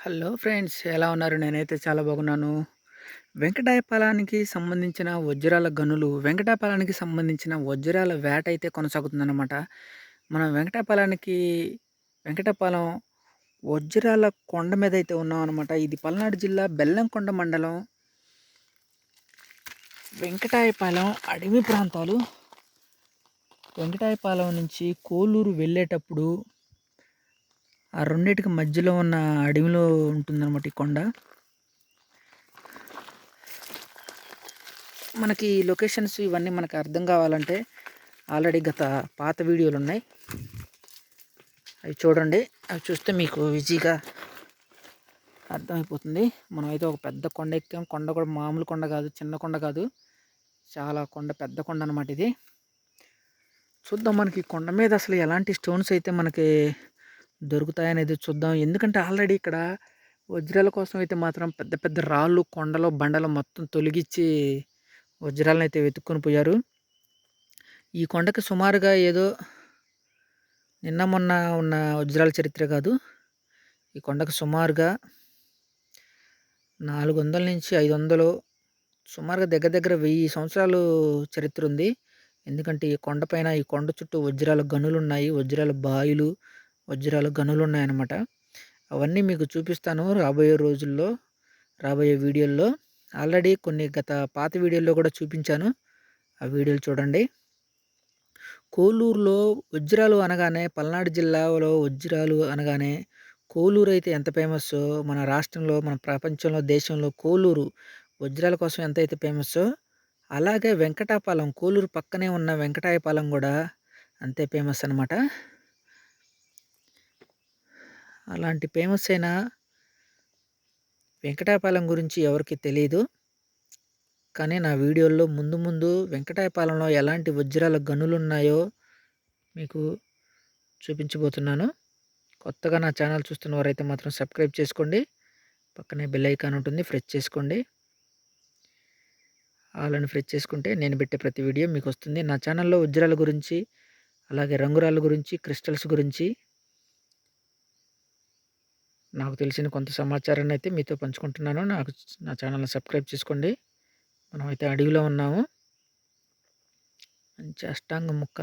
Hello friends ఎలా ఉన్నారు? నేనైతే చాలా బాగున్నాను. వెంకటాయపాలానికి సంబంధించిన వజ్రాల గనులు వెంకటాపాలానికి సంబంధించిన వజ్రాల వేట అయితే కొనసాగుతుందన్నమాట. మనం వెంకటాపాలానికి వెంకటాపాలెం వజ్రాల కొండ మీద అయితే ఉన్నాం అనమాట ఇది పల్నాడు జిల్లా బెల్లంకొండ మండలం వెంకటాయపాలెం అడవి ప్రాంతాలు. వెంకటాయపాలెం నుంచి కోలూరు వెళ్ళేటప్పుడు ఆ రెండింటికి మధ్యలో ఉన్న అడవిలో ఉంటుందన్నమాట ఈ కొండ. మనకి లొకేషన్స్ ఇవన్నీ మనకు అర్థం కావాలంటే ఆల్రెడీ గత పాత వీడియోలు ఉన్నాయి. అవి చూడండి. అవి చూస్తే మీకు ఈజీగా అర్థమైపోతుంది. మనం అయితే ఒక పెద్ద కొండ ఎక్కాం. కొండ కూడా మామూలు కొండ కాదు చిన్న కొండ కాదు. చాలా కొండ పెద్ద కొండ అనమాట ఇది. చూద్దాం మనకి కొండ మీద అసలు ఎలాంటి స్టోన్స్ అయితే మనకి దొరుకుతాయనేది చూద్దాం. ఎందుకంటే ఆల్రెడీ ఇక్కడ వజ్రాల కోసం అయితే మాత్రం పెద్ద పెద్ద రాళ్ళు కొండలు బండలు మొత్తం తొలగించి వజ్రాలను అయితే వెతుక్కొని పోయారు. ఈ కొండకి సుమారుగా ఏదో నిన్న మొన్న ఉన్న వజ్రాల చరిత్ర కాదు. ఈ కొండకు సుమారుగా నాలుగు వందల నుంచి ఐదు వందలు సుమారుగా దగ్గర దగ్గర వెయ్యి సంవత్సరాలు చరిత్ర ఉంది. ఎందుకంటే ఈ కొండపైన ఈ కొండ చుట్టూ వజ్రాల గనులు ఉన్నాయి వజ్రాల బాయిలు వజ్రాలు గనులు ఉన్నాయన్నమాట. అవన్నీ మీకు చూపిస్తాను రాబోయే రోజుల్లో రాబోయే వీడియోల్లో. ఆల్రెడీ కొన్ని గత పాత వీడియోల్లో కూడా చూపించాను. ఆ వీడియోలు చూడండి. కోలూరులో వజ్రాలు అనగానే పల్నాడు జిల్లాలో వజ్రాలు అనగానే కోలూరు అయితే ఎంత ఫేమస్ మన రాష్ట్రంలో మన ప్రపంచంలో దేశంలో కోలూరు వజ్రాల కోసం ఎంత అయితే ఫేమస్సో అలాగే వెంకటాపాలెం కోలూరు పక్కనే ఉన్న వెంకటాయపాలెం కూడా అంతే ఫేమస్ అనమాట అలాంటి ఫేమస్ అయిన వెంకటాయపాలెం గురించి ఎవరికి తెలియదు కానీ నా వీడియోల్లో ముందు ముందు వెంకటాయపాలెంలో ఎలాంటి వజ్రాల గనులు ఉన్నాయో మీకు చూపించబోతున్నాను. కొత్తగా నా ఛానల్ చూస్తున్న వారైతే మాత్రం సబ్స్క్రైబ్ చేసుకోండి. పక్కనే బెల్ ఐకాన్ ఉంటుంది ఫ్రెష్ చేసుకోండి. వాళ్ళని ఫ్రెష్ చేసుకుంటే నేను పెట్టే ప్రతి వీడియో మీకు వస్తుంది. నా ఛానల్లో వజ్రాల గురించి అలాగే రంగురాల గురించి క్రిస్టల్స్ గురించి నాకు తెలిసిన కొంత సమాచారాన్ని అయితే మీతో పంచుకుంటున్నాను. నాకు నా ఛానల్ని సబ్స్క్రైబ్ చేసుకోండి. మనం అయితే అడవిలో ఉన్నాము. మంచి అష్టాంగ ముక్క.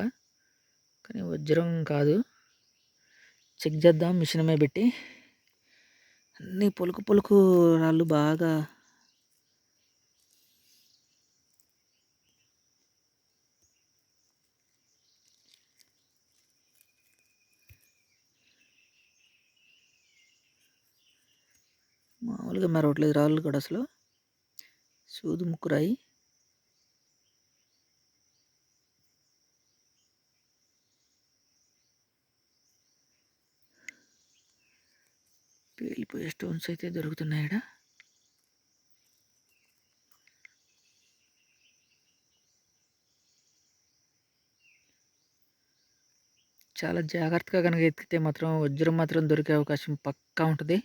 కానీ వజ్రం కాదు. చెక్ చేద్దాం. మిషన్ మీద పెట్టి. అన్నీ పొలుకు పొలుకు రాళ్ళు బాగా మామూలుగా మరవట్లేదు రాళ్ళు కూడా అసలు. సూదు ముక్కురాయి పేలిపోయే స్టోన్స్ అయితే దొరుకుతున్నాయడ. చాలా జాగ్రత్తగా కనుక ఎత్తితే మాత్రం వజ్రం మాత్రం దొరికే అవకాశం పక్కా ఉంటుంది.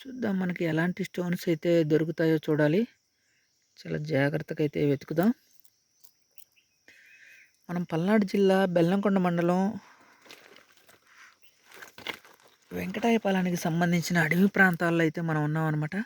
చూద్దాం మనకి ఎలాంటి స్టోన్స్ అయితే దొరుకుతాయో చూడాలి. చాలా జాగ్రత్తగా అయితే వెతుకుదాం. మనం పల్నాడు జిల్లా బెల్లంకొండ మండలం వెంకటాయపాలానికి సంబంధించిన అడవి ప్రాంతాల్లో అయితే మనం ఉన్నాం అనమాట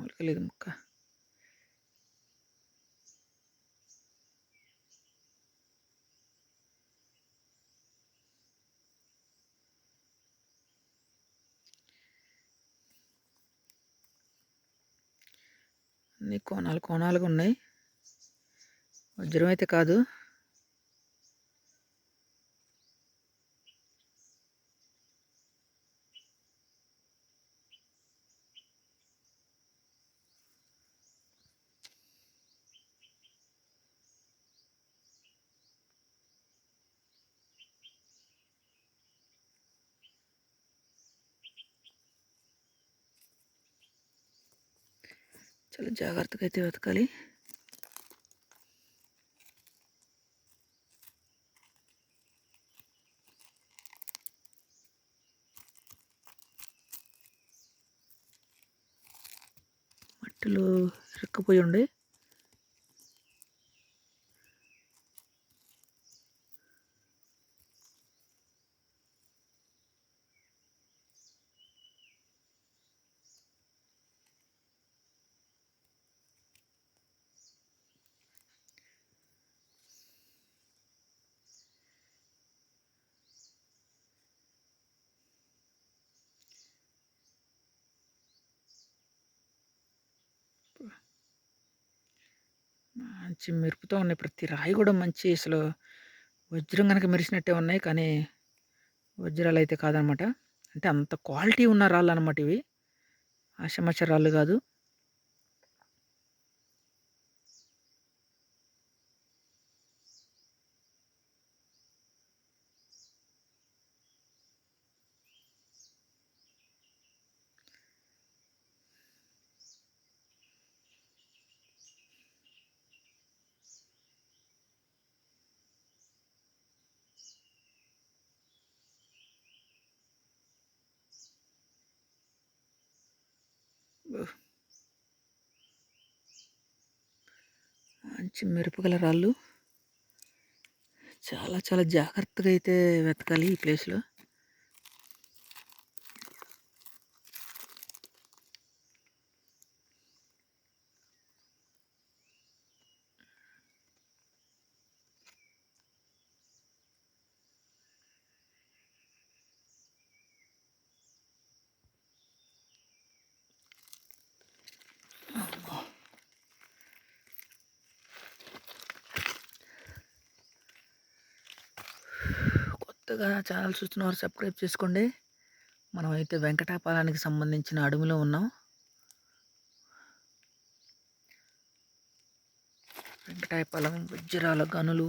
ఉడకలేదు ముక్క. అన్ని కోణాలు కోణాలుగా ఉన్నాయి. వజ్రం అయితే కాదు. చాలా జాగ్రత్తగా అయితే వెతకాలి. మట్టిలో ఇరుక్కుపోయి ఉండే. మంచి మెరుపుతో ఉన్నాయి. ప్రతి రాయి కూడా మంచి అసలు వజ్రం కనుక మెరిసినట్టే ఉన్నాయి. కానీ వజ్రాలు అయితే కాదనమాట. అంటే అంత క్వాలిటీ ఉన్న రాళ్ళు అనమాట ఇవి. ఆషమచ రాళ్ళు కాదు. మంచి మెరుపుగల రాళ్ళు. చాలా చాలా జాగ్రత్తగా అయితే వెతకాలి ఈ ప్లేస్లో. కొత్తగా ఛానల్ చూస్తున్న వారు సబ్స్క్రైబ్ చేసుకోండి. మనం అయితే వెంకటాపాలానికి సంబంధించిన అడవిలో ఉన్నాం. వెంకటాయపాలెం వజ్రాల గనులు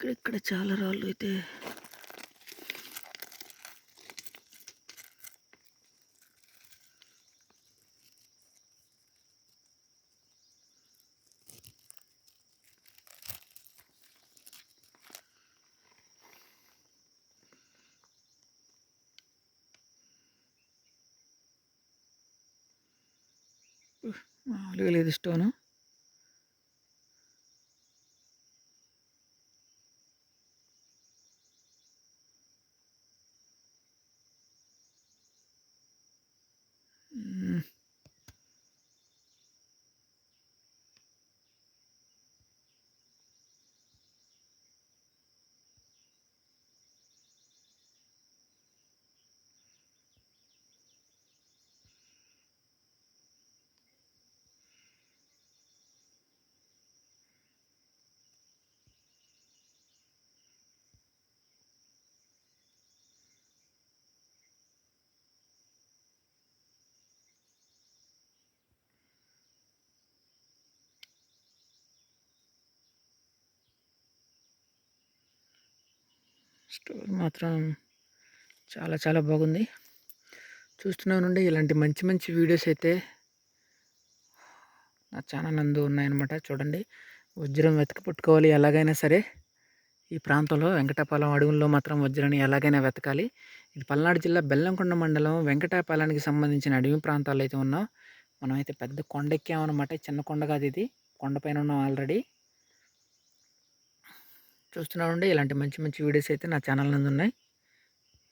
ఇక్కడ ఇక్కడ చాలా రాళ్ళు అయితే. మామూలుగా లేదు స్టోను. స్టోర్ మాత్రం చాలా చాలా బాగుంది. చూస్తున్నా నుండి ఇలాంటి మంచి మంచి వీడియోస్ అయితే నా ఛానల్ అందు ఉన్నాయన్నమాట. చూడండి. వజ్రం వెతక పట్టుకోవాలి ఎలాగైనా సరే. ఈ ప్రాంతంలో వెంకటాపాలెం అడవుల్లో మాత్రం వజ్రాన్ని ఎలాగైనా వెతకాలి. ఇది పల్నాడు జిల్లా బెల్లంకొండ మండలం వెంకటాపాలానికి సంబంధించిన అడవి ప్రాంతాలు అయితే ఉన్నాం. మనమైతే పెద్ద కొండ ఎక్కామన్నమాట. చిన్న కొండ కాదు ఇది కొండపైన ఉన్నాం ఆల్రెడీ చూస్తున్నామండి ఇలాంటి మంచి మంచి వీడియోస్ అయితే నా ఛానల్ నందు ఉన్నాయి